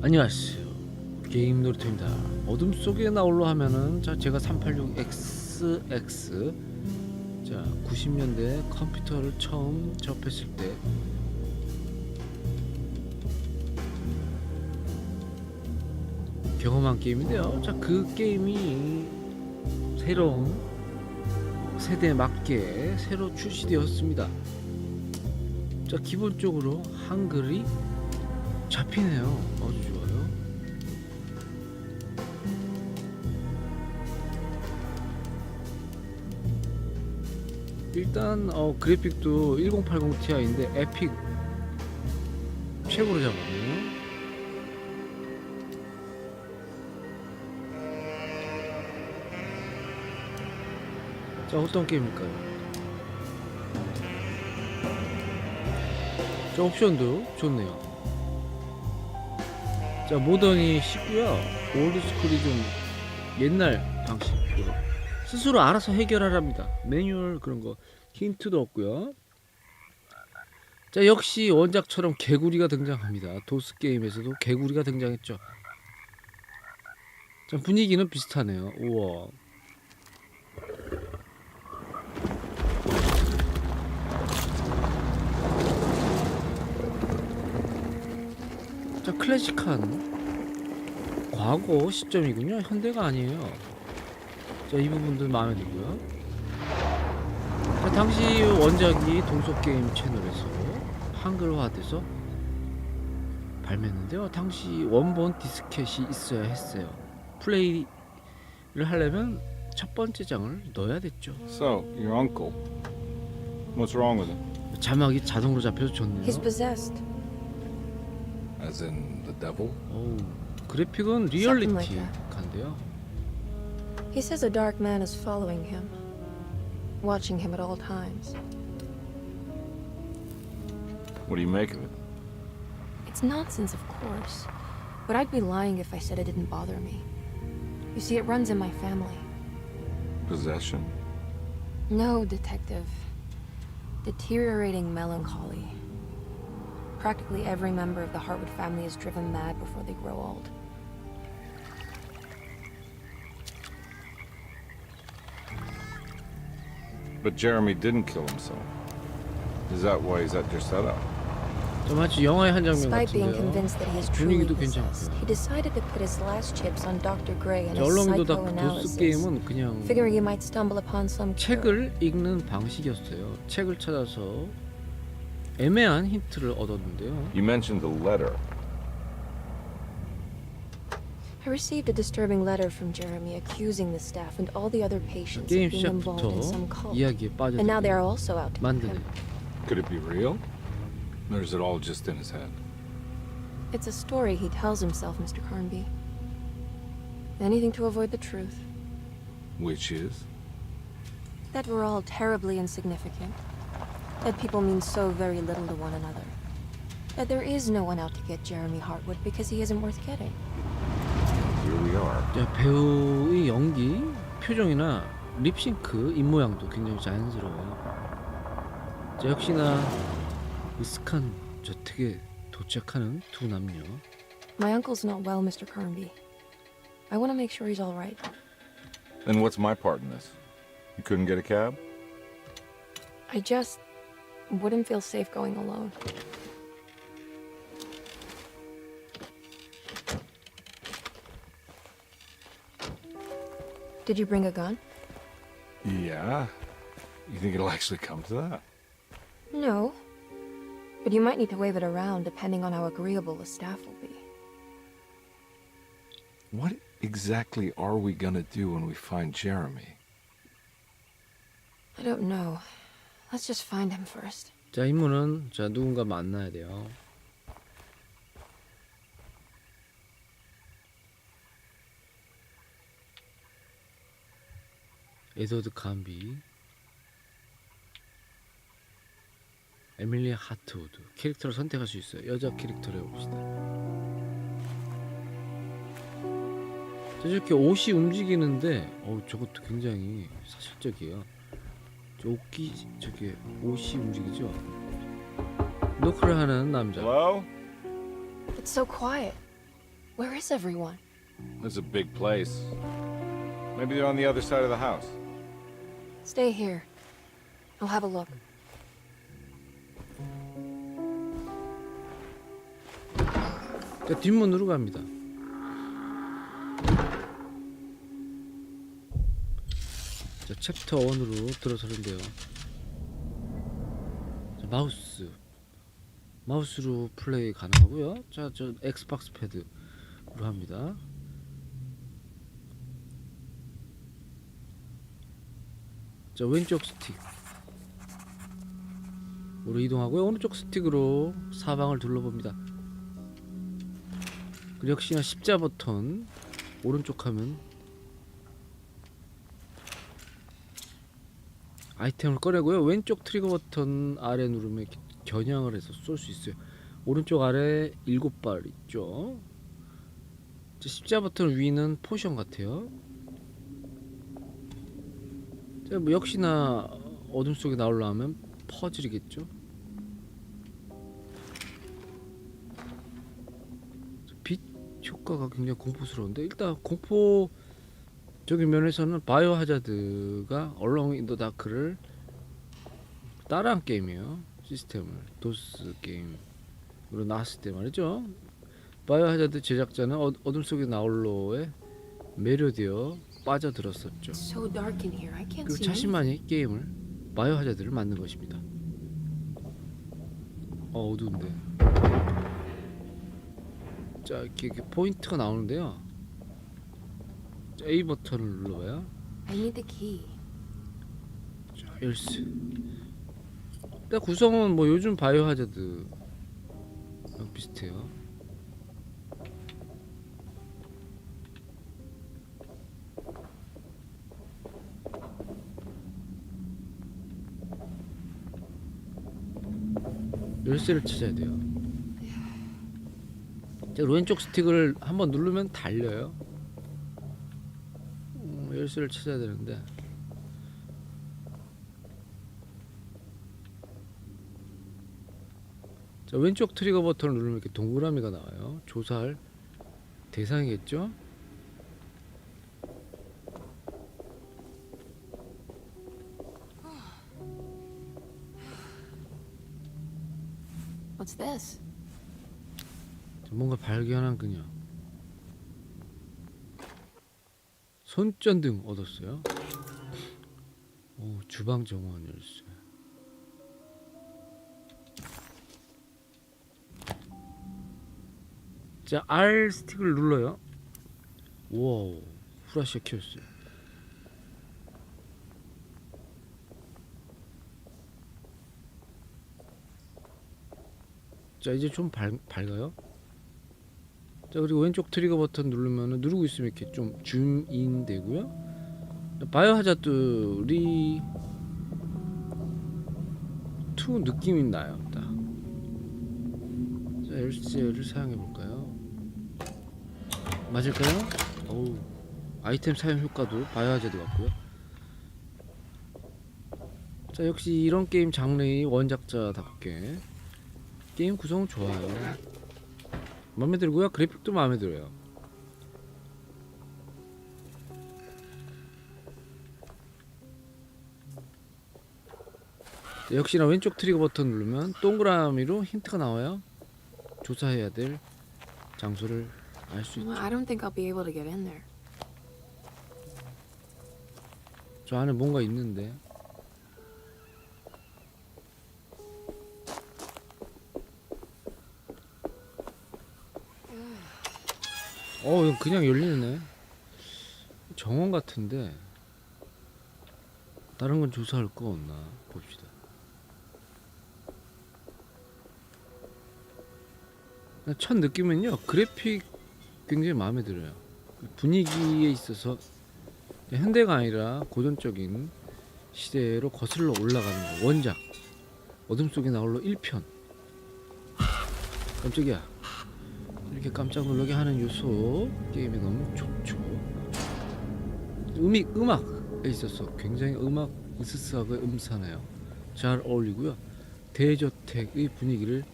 안녕하세요. 게임 놀이터입니다. 어둠 속에 나올로 하면은 자 제가 386XX 자 90년대 컴퓨터를 처음 접했을 때 경험한 게임인데요. 자그 게임이 새로운 세대에 맞게 새로 출시되었습니다. 자 기본적으로 한글이 잡히네요. 아주 좋아요. 일단 어, 그래픽도 1080 Ti인데 에픽 최고로 잡았네요. 자 어떤 게임일까요? 자 옵션도 좋네요. 자 모던이 쉽고요. 올드스쿨이 좀 옛날 방식으로 스스로 알아서 해결하랍니다. 매뉴얼 그런 거. 힌트도 없고요. 자 역시 원작처럼 개구리가 등장합니다. 도스 게임에서도 개구리가 등장했죠. 자 분위기는 비슷하네요. 우와 자 클래식한 과거 시점이군요. 현대가 아니에요. 자이 부분들 마음에 들고요. 자 당시 원작이 동서게임 채널에서 한글화돼서 발매했는데요. 당시 원본 디스켓이 있어야 했어요. 플레이를 하려면 첫 번째 장을 넣어야 됐죠. So, your uncle. What's wrong with him? 자막이 자동으로 잡혀서 좋네요. He's possessed. As in the devil? 어우, 그래픽은 Something like 리얼리티한데요 He says a dark man is following him, watching him at all times. What do you make of it? It's nonsense, of course, but I'd be lying if I said it didn't bother me. You see, it runs in my family. Possession? No, detective. Deteriorating melancholy. Practically every member of the Hartwood family is driven mad before they grow old. But Jeremy didn't kill himself. Is that why he's at your setup? 저 마치 영화의 한 장면 Despite being 같은데요 convinced that he is truly 분위기도 possessed, 괜찮고요 he decided to put his last chips on Dr. Gray and 자, his 얼렁이도 다크 도스 psychoanalysis, 게임은 그냥 figuring he might stumble upon some cure. 책을 읽는 방식이었어요. 책을 찾아서 애매한 힌트를 얻었는데요. You mentioned the letter. I received a disturbing letter from Jeremy accusing the staff and all the other patients of 게임 being involved in some 시작부터 cult. 이야기에 And now they are 빠져들고 also out to get 만드네요. him. Could it be real? Or is it all just in his head? It's a story he tells himself, Mr. Carnby. Anything to avoid the truth. Which is? That we're all terribly insignificant. That people mean so very little to one another. That there is no one out to get Jeremy Hartwood because he isn't worth getting. Here we are. 자, 배우의 연기, 표정이나 립싱크, 입모양도 굉장히 자연스러워요. 자, 역시나 으슥한 저택에 도착하는 두 남녀. My uncle's not well, Mr. Carnby. I want to make sure he's all right. Then what's my part in this? You couldn't get a cab? I just wouldn't feel safe going alone. Did you bring a gun? Yeah. You think it'll actually come to that? No. But you might need to wave it around depending on how agreeable the staff will be. What exactly are we gonna do when we find Jeremy? I don't know. Let's just find him first. 자, 임무는 자, 누군가 만나야 돼요. 에드워드 칸비. 에밀리 하트우드. 캐릭터를 선택할 수 있어요. 여자 캐릭터를 해봅시다. 자, 이렇게 옷이 움직이는데 어 저것도 굉장히 사실적이에요 저 옷기 저게 옷이 움직이죠 노크를 하는 남자 Hello? It's so quiet. Where is everyone? It's a big place. Maybe they're on the other side of the house. Stay here. I'll have a look. 자, 뒷문으로 갑니다. 자, 챕터 1으로 들어서는데요. 자, 마우스. 마우스로 플레이 가능하고요. 자, 저 엑스박스 패드로 합니다. 자, 왼쪽 스틱. 으로 이동하고요. 오른쪽 스틱으로 사방을 둘러봅니다. 그리고 역시나 십자 버튼 오른쪽 하면 아이템을 꺼내고요. 왼쪽 트리거 버튼 아래 누르면 겨냥을 해서 쏠 수 있어요. 오른쪽 아래 일곱 발 있죠. 자, 십자 버튼 위는 포션 같아요. 자, 뭐 역시나 어둠 속에 나오려면 퍼즐이겠죠? 빛 효과가 굉장히 공포스러운데 일단 공포 적인 면에서는 바이오 하자드가 얼렁 인더 다크를 따라한 게임이에요. 시스템을 도스 게임으로 나왔을 때 말이죠. 바이오 하자드 제작자는 어, 어둠 속의 나홀로에 매료되어 빠져들었었죠. 그리고. 자신만이 게임을 바이오 하자드를 만든 것입니다. 어 어두운데. 자 이렇게, 이렇게 포인트가 나오는데요. 자, A 버튼을 눌러봐요. I need the key. 자 열쇠. 일단 구성은 뭐 요즘 바이오 하자드 비슷해요. 열쇠를 찾아야 돼요. 자, 왼쪽 스틱을 한번 누르면 달려요 음, 열쇠를 찾아야 되는데. 자 왼쪽 트리거 버튼을 누르면 이렇게 동그라미가 나와요. 조사할 대상이겠죠? What's this? 자, 뭔가 발견한 그녀 손전등 얻었어요? 오 주방 정원 열쇠. 자 R 스틱을 눌러요. 와우 후라시가 켜졌어요. 자 이제 좀 밝, 밝아요 자 그리고 왼쪽 트리거 버튼 누르면 누르고 있으면 이렇게 좀 줌인 되고요 바이오 하자드 리 2 느낌이 나요 딱. 자 열쇠를 사용해 볼까요 맞을까요? 어우 아이템 사용 효과도 바이오 하자드 같고요 자 역시 이런 게임 장르의 원작자답게 게임 구성은 좋아요 마음에 들고요? 그래픽도 마음에 들어요. 자, 역시나 왼쪽 트리거 버튼 누르면 동그라미로 힌트가 나와요. 조사해야 될 장소를 알 수 있죠. Well, I don't think I'll be able to get in there. 저 안에 뭔가 있는데 어 그냥 열리네 정원 같은데. 다른 건 조사할 거 없나? 봅시다. 첫 느낌은요 그래픽 굉장히 마음에 들어요. 분위기에 있어서 현대가 아니라 고전적인 시대로 거슬러 올라가는 거 원작. 어둠 속의 나홀로 1편. 깜짝이야 이렇게 깜짝 놀라게 하는 요소 게임에 너무 좋죠 음이 음악에 있어서 굉장히 음악 으스스하고 음산해요 잘 어울리고요 대저택의 분위기를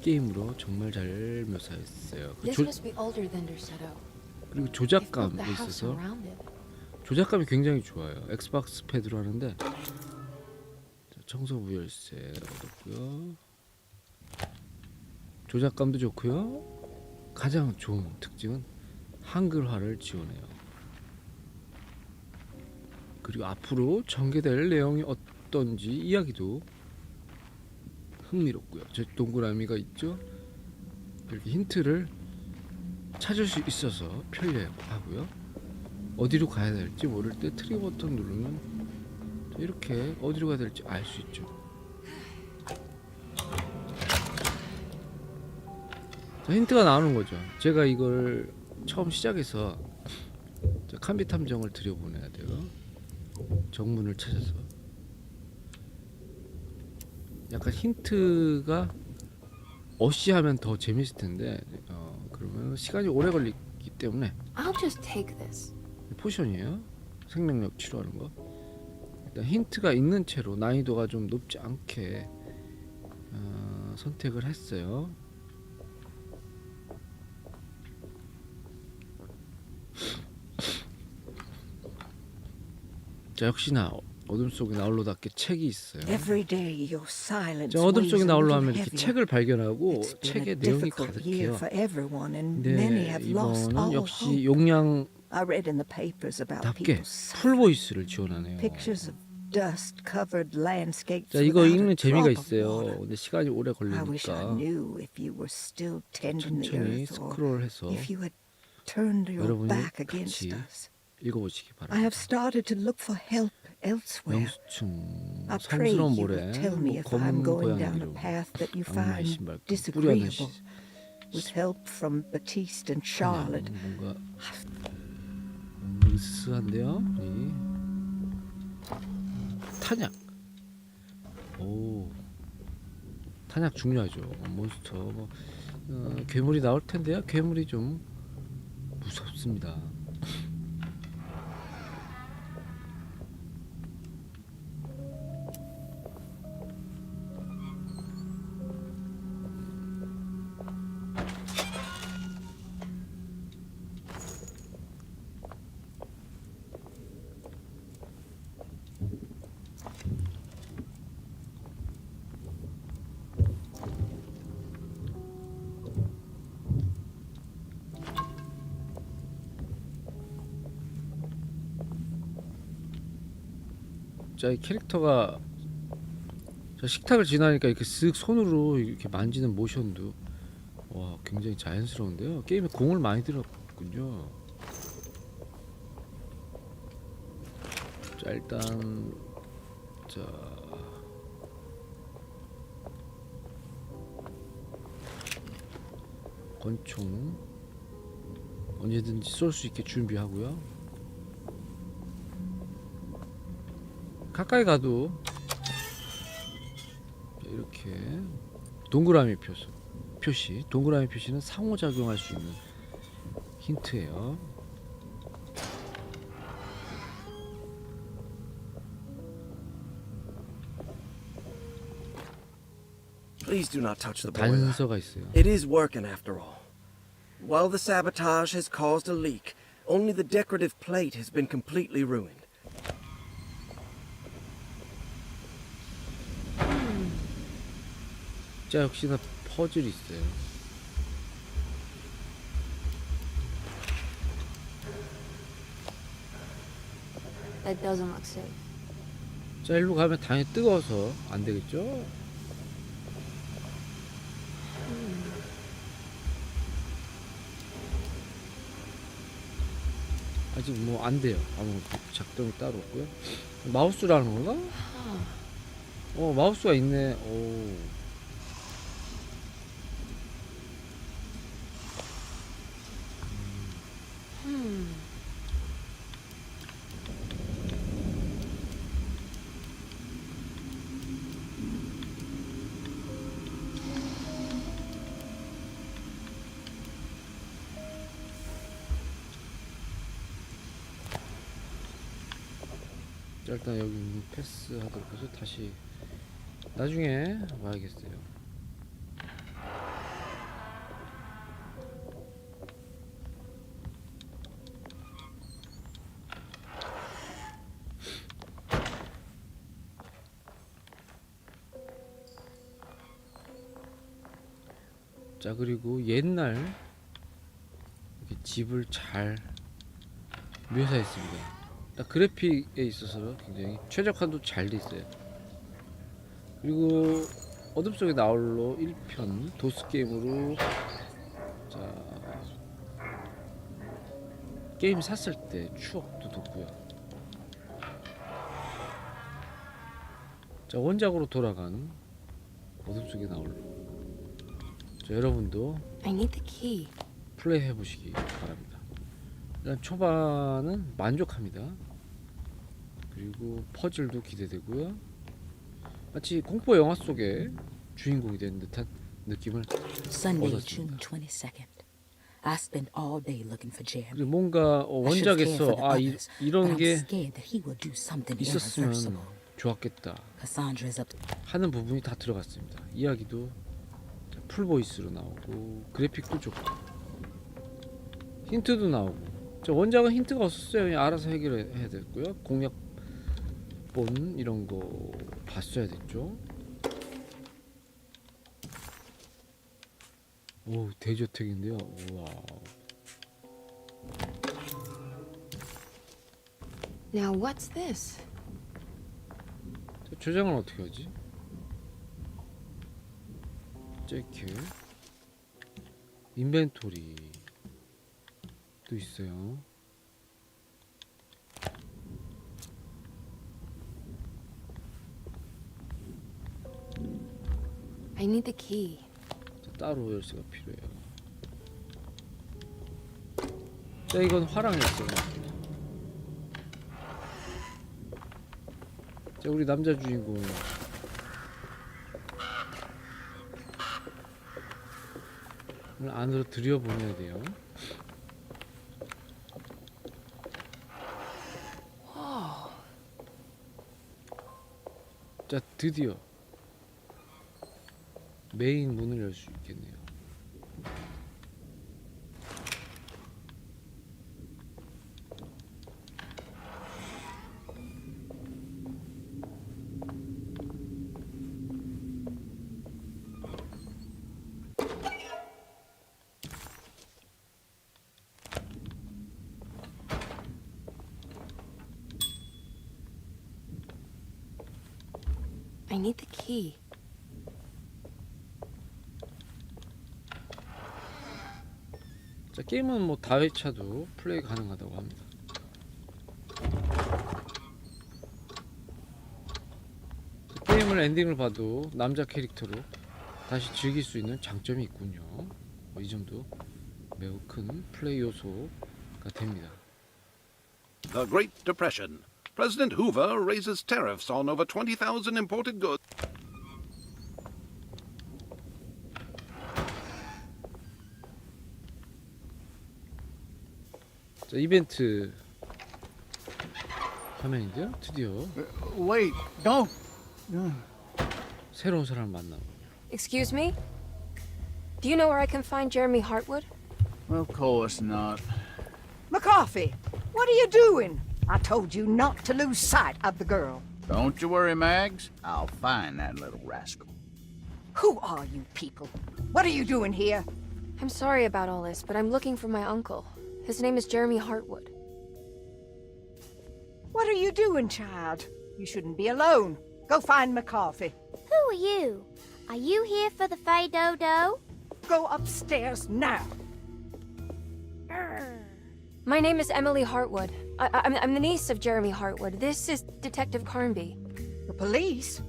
게임으로 정말 잘 묘사했어요. 그 조. 그리고 house 있어서. 조작감이 굉장히 좋아요. 엑스박스 패드로 하는데 자, 청소 부 열쇠 얻었고요. 조작감도 좋고요. 가장 좋은 특징은 한글화를 지원해요. 그리고 앞으로 전개될 내용이 어떤지 이야기도 흥미롭고요. 저 동그라미가 있죠. 이렇게 힌트를 찾을 수 있어서 편리하고요. 어디로 가야 될지 모를 때 트리 버튼 누르면 이렇게 어디로 가야 될지 알 수 있죠. 힌트가 나오는 거죠. 제가 이걸 처음 시작해서 자, 칸비 탐정을 들여보내야 돼요. 정문을 찾아서 약간 힌트가 어시하면 더 재밌을 텐데 어, 그러면 시간이 오래 걸리기 때문에 I'll just take this. 포션이에요. 생명력 치료하는 거. 일단 힌트가 있는 채로 난이도가 좀 높지 않게 어, 선택을 했어요. 자 역시나 어둠 속에 나홀로답게 책이 있어요. Every day your silence 자 어둠 속에 나홀로 하면 이렇게. 책을 발견하고 a 내용이 가득해요. lost 이번은 역시. 용량 답게 people's 풀 보이스를 지원하네요. 자 이거 읽는 재미가 있어요. 근데 시간이 오래 걸리니까 천천히 스크롤해서 여러분이 같이. 읽어보시기 I 바랍니다. have started to look for help elsewhere. I pray 성스러운 you 모래 will tell me 뭐 if I'm 검은 going 고양이 down a 이름 path that you 악마의 find 신발끈 뿌리하는 disagreeable. 시 With help from Batiste and Charlotte, 그냥 뭔가 으스한데요 이 탄약 오 탄약 중요하죠 몬스터 뭐 어, 괴물이 나올 텐데요 괴물이 좀 무섭습니다 자이 캐릭터가 자 식탁을 지나니까 이렇게 쓱 손으로 이렇게 만지는 모션도 와 굉장히 자연스러운데요. 게임에 공을 많이 들었군요. 자 일단 자. 권총 언제든지 쏠 수 있게 준비하고요 가까이 가도 이렇게 동그라미 표시, 표시 동그라미 표시는 상호작용할 수 있는 힌트예요. Please do not touch the boiler. 단서가 있어요. It is working after all. While the sabotage has caused a leak, only the decorative plate has been completely ruined. 자 역시나 퍼즐이 있어요. That doesn't look safe. 자 일로 가면 당연히 뜨거워서 안 되겠죠? 아직 뭐 안 돼요. 아무 작동이 따로 없고요. 마우스라는 건가? 어 마우스가 있네. 오. 일단 여기 패스 하도록 해서 다시 나중에 와야겠어요. 자 그리고 옛날 이렇게 집을 잘 묘사했습니다. 딱 그래픽에 있어서 굉장히 최적화도 잘 돼 있어요. 그리고 어둠 속의 나홀로 1편 도스 게임으로 자 게임 샀을 때 추억도 돋고요. 자 원작으로 돌아간 어둠 속의 나홀로 자 여러분도. 플레이 해보시기 바랍니다. 일단 초반은 만족합니다. 그리고 퍼즐도 기대되고요. 마치 공포 영화 속의 주인공이 된 듯한 느낌을 Sunday, 얻었습니다. June 22nd. I spent all day looking for Jeremy. 그리고 뭔가 어, I should care 원작에서 the 아 이, others, but 이런 I'm 게 scared that he will do something 있었으면 irreversible. 좋았겠다 up. 하는 부분이 다 들어갔습니다. 이야기도 풀 보이스로 나오고 그래픽도 좋고 힌트도 나오고 저 원작은 힌트가 없었어요. 그냥 알아서 해결해야 됐고요. 공략 본 이런 거 봤어야 됐죠. 오 대저택인데요. 우와. Now what's this? 자, 저장을 어떻게 하지? 이렇게 인벤토리 도 있어요. I need the key. 자, 따로 열쇠가 필요해요. 자 이건 화랑 열쇠. 자 우리 남자 주인공 안으로 들여보내야 돼요. 자 드디어 메인 문을 열 수 있겠네요. I need the key. 자 게임은 뭐 다회차도 플레이 가능하다고 합니다. 자, 게임을 엔딩을 봐도 남자 캐릭터로 다시 즐길 수 있는 장점이 있군요. 뭐이 점도 매우 큰 플레이 요소가 됩니다. The Great Depression. President Hoover raises tariffs on over 20,000 imported goods. 자 이벤트 화면인데요. 드디어 Wait, don't. 새로운 사람을 만나고 Excuse me? Do you know where I can find Jeremy Hartwood? Of course not. McCarthy, what are you doing? I told you not to lose sight of the girl. Don't you worry, Mags. I'll find that little rascal. Who are you people? What are you doing here? I'm sorry about all this, but I'm looking for my uncle. His name is Jeremy Hartwood. What are you doing, child? You shouldn't be alone. Go find McCarthy. Who are you? Are you here for the Fay Dodo? Go upstairs now. My name is Emily Hartwood. I- I- I'm, I'm the niece of Jeremy Hartwood. This is Detective Carnby. The police?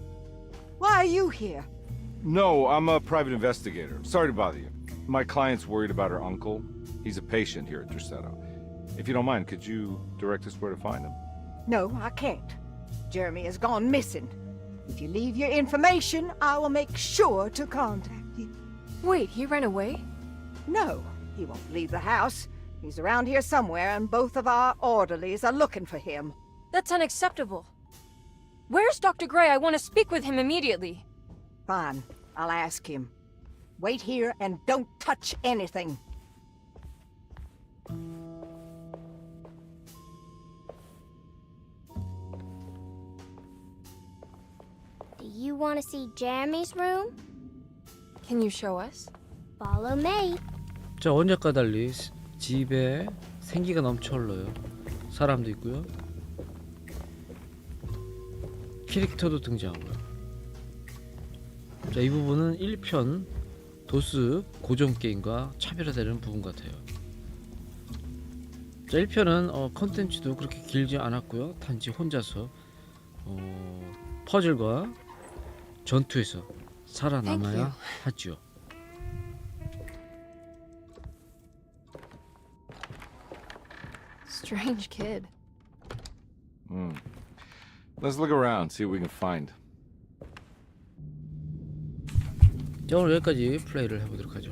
Why are you here? No, I'm a private investigator. Sorry to bother you. My client's worried about her uncle. He's a patient here at Derceto. If you don't mind, could you direct us where to find him? No, I can't. Jeremy has gone missing. If you leave your information, I will make sure to contact you. Wait, he ran away? No, he won't leave the house. He's around here somewhere, and both of our orderlies are looking for him. That's unacceptable. Where's Dr. Gray? I want to speak with him immediately. Fine, I'll ask him. Wait here and don't touch anything. Want to see Jeremy's room? Can you show us? Follow me. 자 언제과 달리 스- 집에 생기가 넘쳐 흘러요. 사람도 있고요. 캐릭터도 등장하고요. 자 이 부분은 1편 도스 고전 게임과 차별화되는 부분 같아요. 자 1편은 어, 컨텐츠도 그렇게 길지 않았고요. 단지 혼자서 어, 퍼즐과 전투에서 살아남아야 하죠. Strange kid. Hmm. Let's look around, see what we can find. 자 오늘 여기까지 플레이를 해보도록 하죠.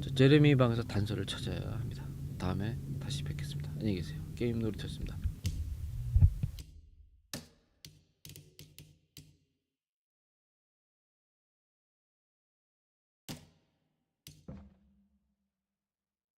자, 제레미 방에서 단서를 찾아야 합니다. 다음에 다시 뵙겠습니다. 안녕히 계세요. 게임 놀이터였습니다.